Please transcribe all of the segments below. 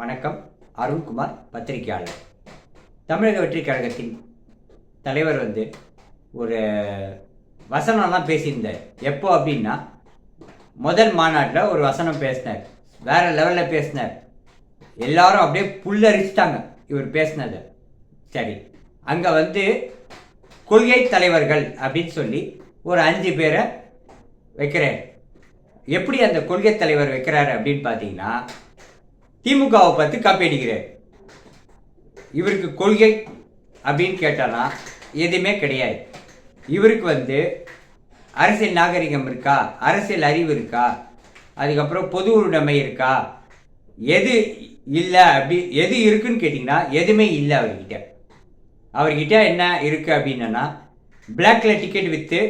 வணக்கம். அருண்குமார் பத்திரிகையாளர். தமிழக வெற்றி கழகத்தின் தலைவர் வந்து ஒரு வசனம்லாம் பேசியிருந்தார். எப்போ அப்படின்னா முதல் மாநாட்டில் ஒரு வசனம் பேசினார். வேறு லெவலில் பேசினார். எல்லாரும் அப்படியே புல்லரிச்சிட்டாங்க இவர் பேசினதை. சரி அங்கே வந்து கொள்கை தலைவர்கள் அப்படின்னு சொல்லி ஒரு அஞ்சு பேரை வைக்கிறார். எப்படி அந்த கொள்கை தலைவர் வைக்கிறாரு அப்படின்னு பார்த்தீங்கன்னா திமுகவை பார்த்து காப்பி அடிக்கிறார். இவருக்கு கொள்கை அப்படின்னு கேட்டானா எதுவுமே கிடையாது. இவருக்கு வந்து அரசியல் நாகரிகம் இருக்கா அரசியல் அறிவு இருக்கா அதுக்கப்புறம் பொது உடைமை இருக்கா எது இல்லை அப்படி எது இருக்குன்னு கேட்டிங்கன்னா எதுவுமே இல்லை அவர்கிட்ட. அவர்கிட்ட என்ன இருக்குது அப்படின்னா பிளாக்ல டிக்கெட் விற்று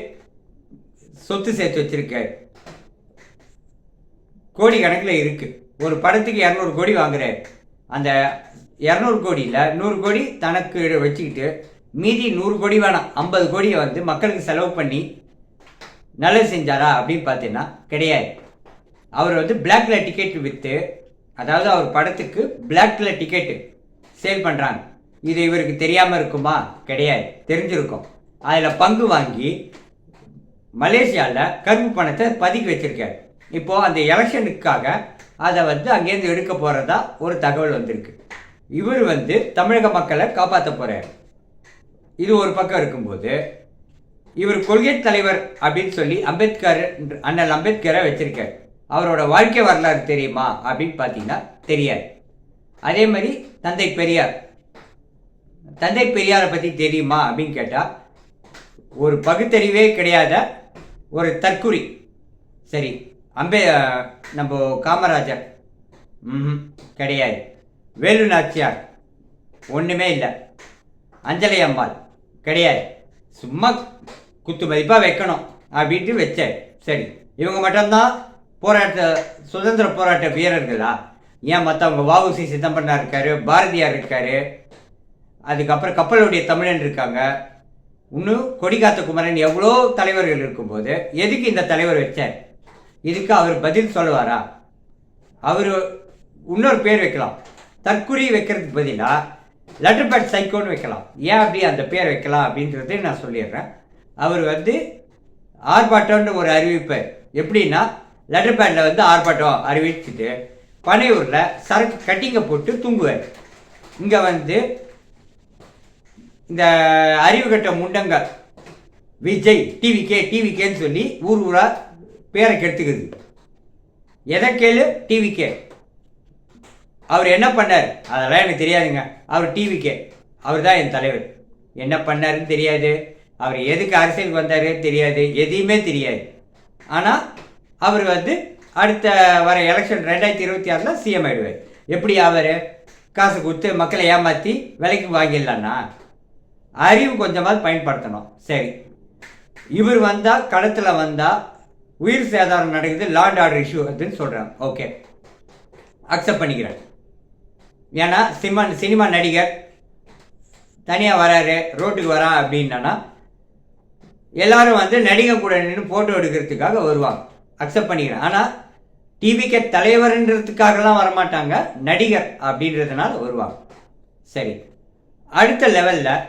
சொத்து சேர்த்து வச்சுருக்காரு. கோடி கணக்கில் இருக்குது ஒரு படத்துக்கு இரநூறு கோடி வாங்குறாரு. அந்த இரநூறு கோடியில் நூறு கோடி தனக்கு வச்சுக்கிட்டு மீதி நூறு கோடி வேணாம். ஐம்பது கோடியை வந்து மக்களுக்கு செலவு பண்ணி நல்லது செஞ்சாரா அப்படின்னு பார்த்தீங்கன்னா கிடையாது. அவர் வந்து பிளாக்ல டிக்கெட் விற்று அதாவது அவர் படத்துக்கு பிளாக்ல டிக்கெட்டு சேல் பண்ணுறாங்க இது இவருக்கு தெரியாமல் இருக்குமா? கிடையாது. தெரிஞ்சிருக்கும். அதில் பங்கு வாங்கி மலேசியாவில் கருப்பு பணத்தை பதுக்கி வச்சுருக்காரு. இப்போது அந்த எலெக்ஷனுக்காக அதை வந்து அங்கேருந்து எடுக்க போகிறதா ஒரு தகவல் வந்திருக்கு. இவர் வந்து தமிழக மக்களை காப்பாற்ற போகிறார் இது ஒரு பக்கம் இருக்கும்போது இவர் கொள்கை தலைவர் அப்படின்னு சொல்லி அம்பேத்கர் அண்ணல் அம்பேத்கரை வச்சிருக்கார். அவரோட வாழ்க்கை வரலாறு தெரியுமா அப்படின்னு பார்த்தீங்கன்னா தெரியாது. அதே மாதிரி தந்தை பெரியார். தந்தை பெரியாரை பற்றி தெரியுமா அப்படின்னு கேட்டால் ஒரு பகுத்தறிவே கிடையாத ஒரு தற்குறி. சரி அம்பே நம்ம காமராஜர். ம் கிடையாது. வேலு நாச்சியார். ஒன்றுமே இல்லை. அஞ்சலி அம்மாள் கிடையாது. சும்மா குத்து மதிப்பாக வைக்கணும் அப்படின்ட்டு வச்சேன் சரி இவங்க மட்டும்தான் போராட்ட சுதந்திர போராட்ட வீரர்களா? ஏன் மற்றவங்க வாவுசி சிதம்பரனார் இருக்காரு பாரதியார் இருக்கார் அதுக்கப்புறம் கப்பலுடைய தமிழன் இருக்காங்க. இன்னும் கொடிகாத்த குமரன் எவ்வளோ தலைவர்கள் இருக்கும்போது எதுக்கு இந்த தலைவர் வச்சார்? இதுக்கு அவர் பதில் சொல்லுவாரா? அவர் இன்னொரு பேர் வைக்கலாம். தற்குறி வைக்கிறதுக்கு பதிலாக லெட்டர் பேட் சைக்கோன்னு வைக்கலாம். ஏன் அப்படி அந்த பேர் வைக்கலாம் அப்படின்றது நான் சொல்லிடுறேன். அவர் வந்து ஆர்ப்பாட்டம்னு ஒரு அறிவிப்பு. எப்படின்னா லெட்டர் பேட்டில் வந்து ஆர்ப்பாட்டம் அறிவிச்சுட்டு பனையூரில் சரக்கு கட்டிங்க போட்டு தூங்குவார். இங்கே வந்து இந்த அறிவு கட்ட முண்டங்க விஜய் டிவிகே டிவிகேன்னு சொல்லி ஊர் ஊராக பேரை கெடுத்துக்குது. எதை கேளு? டிவிகே அவர் என்ன பண்ணார்? அதெல்லாம் எனக்கு தெரியாதுங்க. அவர் டிவி கே. அவர் தான் என் தலைவர். என்ன பண்ணாருன்னு தெரியாது. அவர் எதுக்கு அரசியலுக்கு வந்தார் தெரியாது. எதையுமே தெரியாது. ஆனால் அவர் வந்து அடுத்த வர எலெக்ஷன் ரெண்டாயிரத்தி இருபத்தி ஆறில் சிஎம் ஆயிடுவார். எப்படி அவர் காசு கொடுத்து மக்களை ஏமாற்றி விலைக்கு வாங்கிடலான்னா? அறிவு கொஞ்சமாவது பயன்படுத்தணும். சரி. இவர் வந்தால் களத்தில் வந்தால் உயிர் சேதாரம் நடக்குது லாண்ட் ஆர்டர் இஷ்யூ அதுன்னு சொல்கிறாங்க ஓகே அக்செப்ட் பண்ணிக்கிறேன். ஏன்னா சினிமா சினிமா நடிகர் தனியாக வராரு ரோட்டுக்கு வரான் அப்படின்னா எல்லாரும் வந்து நடிகர் கூட நின்று ஃபோட்டோ எடுக்கிறதுக்காக வருவாங்க. அக்செப்ட் பண்ணிக்கிறேன். ஆனால் டிவிக்கு தலைவர்ன்றதுக்காகலாம் வரமாட்டாங்க நடிகர் அப்படின்றதுனால வருவாங்க. சரி. அடுத்த லெவலில்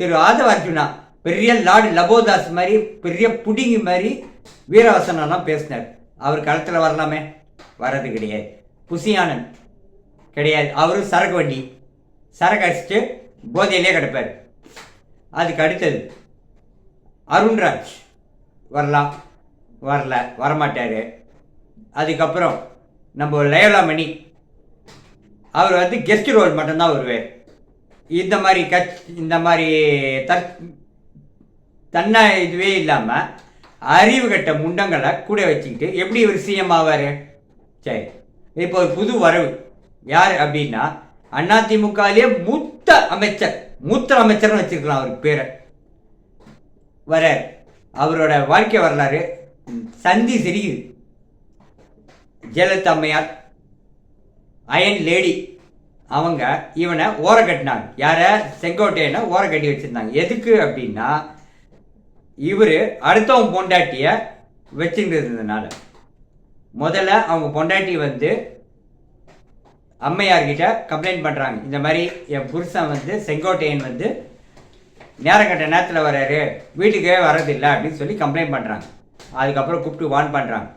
திரு ஆதவ அர்ஜுனா பெரிய லார்டு லபோதாஸ் மாதிரி பெரிய புடிங்கி மாதிரி வீரவசனம்லாம் பேசினார். அவர் களத்தில் வரலாமே? வர்றது கிடையாது. புசியானன் கிடையாது. அவரும் சரக்கு வண்டி. சரக்கு அடிச்சுட்டு போதையிலே கிடப்பார். அதுக்கு அடுத்தது அருண்ராஜ். வரலாம் வரல வரமாட்டார். அதுக்கப்புறம் நம்ம லயோலா மணி. அவர் வந்து கெஸ்ட் ரோல் மட்டும்தான் வருவார். இந்த மாதிரி கட்சி இந்த மாதிரி தற் தன்னை இதுவே இல்லாமல் அறிவு கட்ட முண்டங்களை கூட வச்சுக்கிட்டு எப்படி இவர் சிஎம் ஆவார்? சரி இப்போ ஒரு புது வரவு. யார் அப்படின்னா அதிமுகலேயே மூத்த அமைச்சர் மூத்த அமைச்சர்னு வச்சுருக்கலாம் அவருக்கு பேரை. வரார் அவரோட வாழ்க்கை வரலாறு சந்தி சிரிக்குது. ஜெயலலிதா அம்மையார் அயன் லேடி அவங்க இவனை ஓர கட்டினாங்க யாரை? செங்கோட்டையனை ஓர கட்டி வச்சுருந்தாங்க. எதுக்கு அப்படின்னா இவர் அடுத்தவன் பொண்டாட்டிய வச்சுருந்ததுனால. முதல்ல அவங்க பொண்டாட்டி வந்து அம்மையார்கிட்ட கம்ப்ளைண்ட் பண்ணுறாங்க இந்த மாதிரி என் புருஷன் வந்து செங்கோட்டையன் வந்து நேரம் கட்ட நேரத்தில் வர்றாரு. வீட்டுக்கே வரதில்லை அப்படின்னு சொல்லி கம்ப்ளைண்ட் பண்ணுறாங்க அதுக்கப்புறம் கூப்பிட்டு வான் பண்ணுறாங்க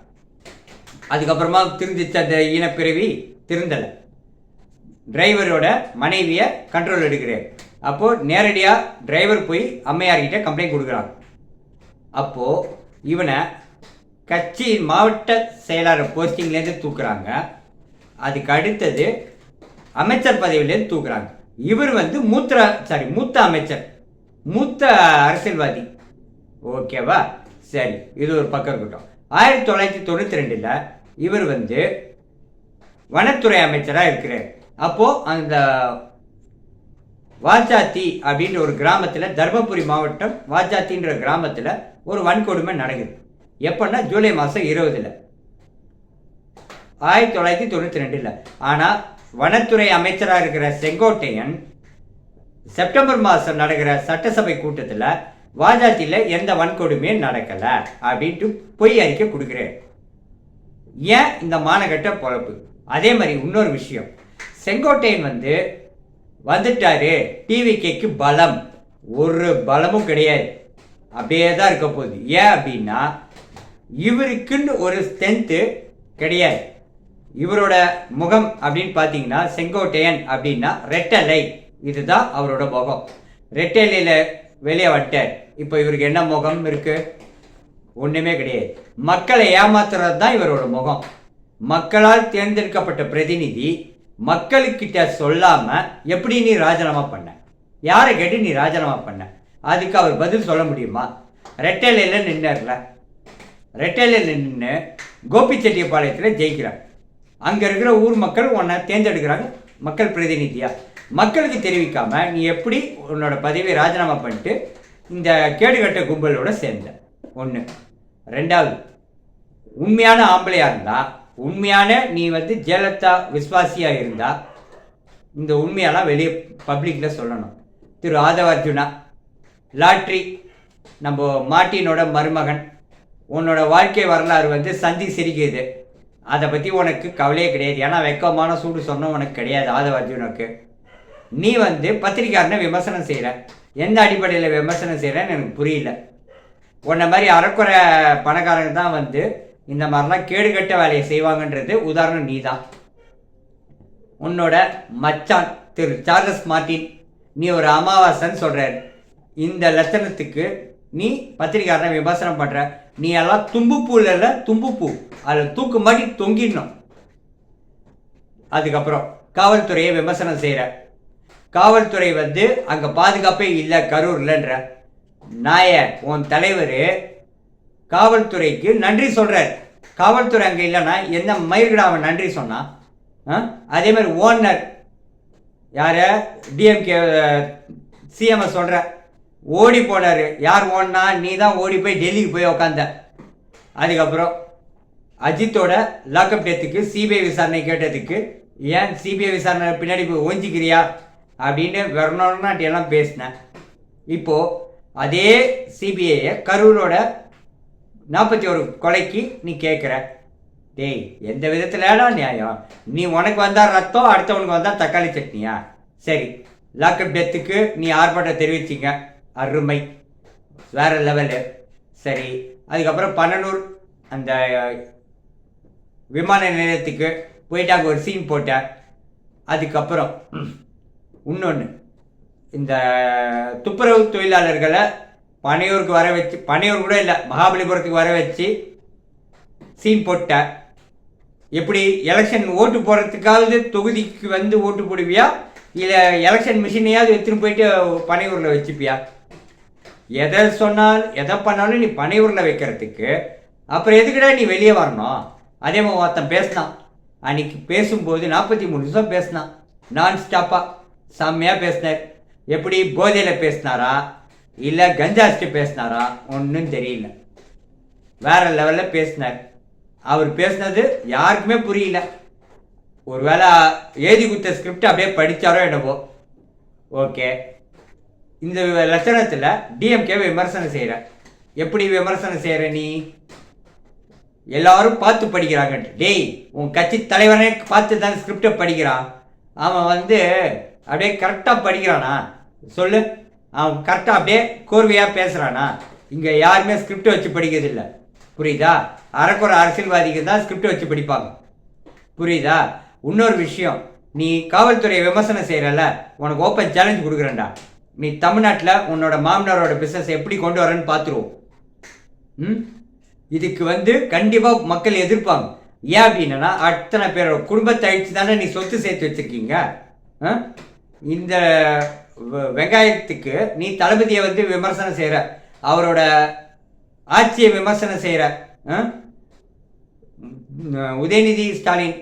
அதுக்கப்புறமா திருந்திச்ச அந்த ஈனப்பிறவி திருந்தலை. டிரைவரோட மனைவியை கண்ட்ரோல் எடுக்கிறார். அப்போது நேரடியாக டிரைவர் போய் அம்மையார்கிட்ட கம்ப்ளைண்ட் கொடுக்குறாங்க. அப்போது இவனை கட்சியின் மாவட்ட செயலாளர் போஸ்டிங்லேருந்து தூக்குறாங்க. அதுக்கு அடுத்தது அமைச்சர் பதவியிலேருந்து தூக்குறாங்க. இவர் வந்து மூத்த சாரி மூத்த அமைச்சர். மூத்த அரசியல்வாதி. ஓகேவா சரி இது ஒரு பக்கம் இருக்கட்டும். ஆயிரத்தி தொள்ளாயிரத்தி தொண்ணூற்றி ரெண்டில் இவர் வந்து வனத்துறை அமைச்சராக இருக்கிறார். அப்போது அந்த வாஜாத்தி அப்படின்ற ஒரு கிராமத்தில் தர்மபுரி மாவட்டம் வாஜாத்தின்ற கிராமத்தில் ஒரு வன்கொடுமை நடக்குது. எப்போன்னா ஜூலை மாதம் இருபதில். ஆயிரத்தி தொள்ளாயிரத்தி தொண்ணூற்றி ரெண்டில். ஆனால் வனத்துறை அமைச்சராக இருக்கிற செங்கோட்டையன் செப்டம்பர் மாதம் நடக்கிற சட்டசபை கூட்டத்தில் வாஜாத்தியில் எந்த வன்கொடுமையும் நடக்கலை அப்படின்ட்டு பொய் அறிக்கை கொடுக்குறேன் ஏன் இந்த மானகட்ட பொழப்பு? அதே மாதிரி இன்னொரு விஷயம். செங்கோட்டையன் வந்து வந்துட்டாரு. டிவிகேக்கு பலம். ஒரு பலமும் கிடையாது. அப்படியே தான் இருக்க போகுது. ஏன் அப்படின்னா இவருக்குன்னு ஒரு ஸ்ட்ரென்த்து கிடையாது. இவரோட முகம் அப்படின்னு பார்த்தீங்கன்னா செங்கோட்டையன் அப்படின்னா ரெட்டலை இதுதான் அவரோட முகம். ரெட்டலையில் வெளியே வந்துட்டார். இப்போ இவருக்கு என்ன முகம் இருக்குது ஒன்றுமே கிடையாது. மக்களை ஏமாத்துறது தான் இவரோட முகம். மக்களால் தேர்ந்தெடுக்கப்பட்ட பிரதிநிதி மக்களுக்கிட்ட சொல்லாம எப்படி நீ ராஜினாமா பண்ண? யாரை கேட்டு நீ ராஜினாமா பண்ண? அதுக்கு அவர் பதில் சொல்ல முடியுமா? ரெட்டையில நின்னார்ல. ரெட்டையில நின்று கோபிச்செட்டியபாளையத்தில் ஜெயிக்கிறார். அங்கே இருக்கிற ஊர் மக்கள் உன்னை தேர்ந்தெடுக்கிறாங்க. மக்கள் பிரதிநிதியாக மக்களுக்கு தெரிவிக்காம நீ எப்படி உன்னோட பதவியை ராஜினாமா பண்ணிட்டு இந்த கேடுகட்ட கும்பலோட சேர்ந்த? ஒன்று ரெண்டாவது உண்மையான ஆம்பளையாக இருந்தால் உண்மையான நீ வந்து ஜெயலலிதா விஸ்வாசியாக இருந்தால் இந்த உண்மையெல்லாம் வெளியே பப்ளிக்கில் சொல்லணும். திரு ஆதவார்ஜுனா லாட்ரி நம்ம மார்ட்டினோட மருமகன் உன்னோட வாழ்க்கை வரலாறு வந்து சந்தி சிரிக்குது. அதை பற்றி உனக்கு கவலையே கிடையாது. ஏன்னா வெக்கமான சூடு சொன்ன உனக்கு கிடையாது ஆதவர்ஜுனுக்கு. நீ வந்து பத்திரிக்காரனை விமர்சனம் செய்கிற எந்த அடிப்படையில் விமர்சனம் செய்கிறேன்னு எனக்கு புரியல. உன்னை மாதிரி அறக்குறை பணக்காரங்க தான் வந்து இந்த மாதிரிலாம் கேடுகட்ட வேலையை செய்வாங்கன்றது உதாரணம் நீ தான் உன்னோட மச்சான் திரு சார்லஸ் மார்ட்டின் நீ ஒரு அமாவாசைன்னு சொல்கிறாரு இந்த லட்சணத்துக்கு நீ பத்திரிக்காரனை விமர்சனம் பண்ணுற நீ எல்லாம் தும்புப்பூல இல்லை தும்புப்பூ. அதில் தூக்கு மாட்டி தொங்கிடணும். அதுக்கப்புறம் காவல்துறையை விமர்சனம் செய்கிற காவல்துறை வந்து அங்கே பாதுகாப்பே இல்லை கரூர்லன்ற. நாய உன் தலைவர் காவல்துறைக்கு நன்றி சொல்கிறார் காவல்துறை அங்கே இல்லைன்னா என்ன மயிர்கிட அவன் நன்றி சொன்னான் அதே மாதிரி ஓனர். யார்? டிஎம்கே சிஎம் சொல்கிற ஓடி போனார். யார் ஓடினா? நீ தான் ஓடி போய் டெல்லிக்கு போய் உக்காந்த. அதுக்கப்புறம் அஜித்தோட லாக்அப் டெத்துக்கு சிபிஐ விசாரணை கேட்டதுக்கு ஏன் சிபிஐ விசாரணை பின்னாடி போய் ஒஞ்சிக்கிறியா அப்படின்னு வெறனாட்டியெல்லாம் பேசினேன். இப்போது அதே சிபிஐயை கரூரோட நாற்பத்தி ஒரு கொலைக்கு நீ கேட்குற டேய் எந்த விதத்தில் நியாயம்? நீ உனக்கு வந்தால் ரத்தம் அடுத்தவனுக்கு வந்தால் தக்காளி சட்னியா? சரி லாக்அப் டெத்துக்கு நீ ஆர்ப்பாட்டம் தெரிவிச்சிங்க. அருமை. வேற லெவலு சரி அதுக்கப்புறம் பன்னனூர் அந்த விமான நிலையத்துக்கு போயிட்டு அங்கே ஒரு சீன் போட்டேன். அதுக்கப்புறம் இன்னொன்று இந்த துப்புரவு தொழிலாளர்களை பனையூருக்கு வர வச்சு பனையூர் கூட இல்லை மகாபலிபுரத்துக்கு வர வச்சு சீன் போட்டேன் எப்படி? எலெக்ஷன் ஓட்டு போடுறதுக்காவது தொகுதிக்கு வந்து ஓட்டு போடுவியா? இல்லை எலெக்ஷன் மிஷினையாவது எடுத்துன்னு போயிட்டு பனையூரில் வச்சுப்பியா? எதை சொன்னால் எதை பண்ணாலும் நீ பனையூரில் வைக்கிறதுக்கு. அப்புறம் எதுக்குடா நீ வெளியே வரணும்? அதே மாதிரி ஒருத்தன் பேசினான். அன்னைக்கு பேசும்போது நாற்பத்தி மூணு நிமிஷம் பேசினான். நான் ஸ்டாப்பாக செம்மையாக பேசினார். எப்படி? போதையில் பேசினாரா? இல்லை கஞ்சாஸ்ட்டு பேசினாரா? ஒன்றும் தெரியல. வேற லெவலில் பேசினார். அவர் பேசினது யாருக்குமே புரியல. ஒருவேளை எழுதி கொடுத்த ஸ்கிரிப்ட் அப்படியே படித்தாரோ என்னவோ. ஓகே இந்த லட்சணத்தில் டிஎம்கே விமர்சனம் செய்கிற எப்படி விமர்சனம் செய்கிற நீ? எல்லாரும் பார்த்து படிக்கிறாங்க டேய் உன் கட்சி தலைவனே பார்த்து தான் ஸ்கிரிப்டை படிக்கிறான். அவன் வந்து அப்படியே கரெக்டாக படிக்கிறானா? சொல்லு. அவன் கரெக்டாக அப்படியே கோர்வையாக பேசுகிறானா இங்கே யாருமே ஸ்கிரிப்ட் வச்சு படிக்கிறதில்லை. புரியுதா? அறக்குறை அரசியல்வாதிகள் தான் ஸ்கிரிப்ட் வச்சு படிப்பாங்க. புரியுதா? இன்னொரு விஷயம் நீ காவல்துறையை விமர்சனம் செய்கிறல்ல உனக்கு ஓப்பன் சேலஞ்ச் கொடுக்குறேன்டா. நீ தமிழ்நாட்டில் உன்னோட மாமனாரோட பிஸ்னஸ் எப்படி கொண்டு வரேன்னு பார்த்துருவோம். ம்? இதுக்கு வந்து கண்டிப்பாக மக்கள் எதிர்ப்பாங்க. ஏன் அப்படின்னா அத்தனை பேரோட குடும்பத்தை அழிச்சு தானே நீ சொத்து சேர்த்து வச்சுருக்கீங்க? இந்த வெங்காயத்துக்கு நீ தளபதியை வந்து விமர்சனம் செய்கிற அவரோட ஆட்சியை விமர்சனம் செய்கிற உதயநிதி ஸ்டாலின்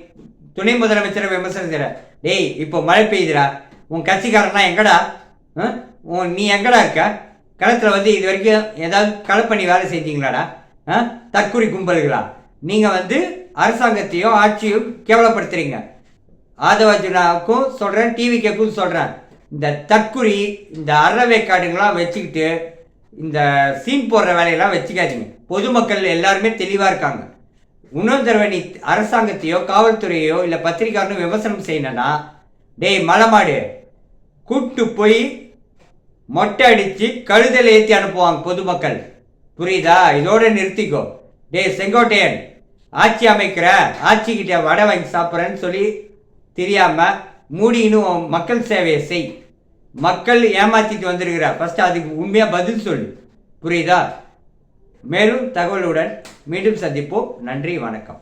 துணை முதலமைச்சரை விமர்சனம் செய்கிற டேய் இப்போ மழை பெய்யுதுடா. உன் கட்சிக்காரன்னா எங்கடா? உன் நீ எங்கடா இருக்க? களத்தில் வந்து இது வரைக்கும் ஏதாவது களப்பணி வேலை செஞ்சீங்களாடா ஆ? தற்குறி கும்பல்களா? நீங்கள் வந்து அரசாங்கத்தையும் ஆட்சியும் கேவலப்படுத்துறீங்க. ஆதவாஜுனாவுக்கும் சொல்கிறேன் டிவி கேக்கும் சொல்கிறேன் இந்த தற்குறி இந்த அறவேக்காடுங்களாம் வச்சுக்கிட்டு இந்த சீன் போடுற வேலையெல்லாம் வச்சுக்காதீங்க. பொதுமக்கள் எல்லாருமே தெளிவாக இருக்காங்க. இன்னொரு தடவை நீ அரசாங்கத்தையோ காவல்துறையோ இல்லை பத்திரிகாரனும் விமர்சனம் செய்யணும்னா டேய் மலைமாடு கூட்டு போய் மொட்டை அடித்து கழுதலை ஏற்றி அனுப்புவாங்க பொதுமக்கள். புரியுதா? இதோட நிறுத்திக்கோ. டேய் செங்கோட்டையன் ஆட்சி அமைக்கிற ஆட்சிக்கிட்ட வடை வாங்கி சாப்பிட்றேன்னு சொல்லி தெரியாமல் மூடின்னு மக்கள் சேவையை செய். மக்கள் ஏமாற்றிட்டு வந்திருக்கிறார் ஃபர்ஸ்ட் அதுக்கு உண்மையாக பதில் சொல்லு. புரியுதா? மேலும் தகவலுடன் மீண்டும் சந்திப்போம். நன்றி வணக்கம்.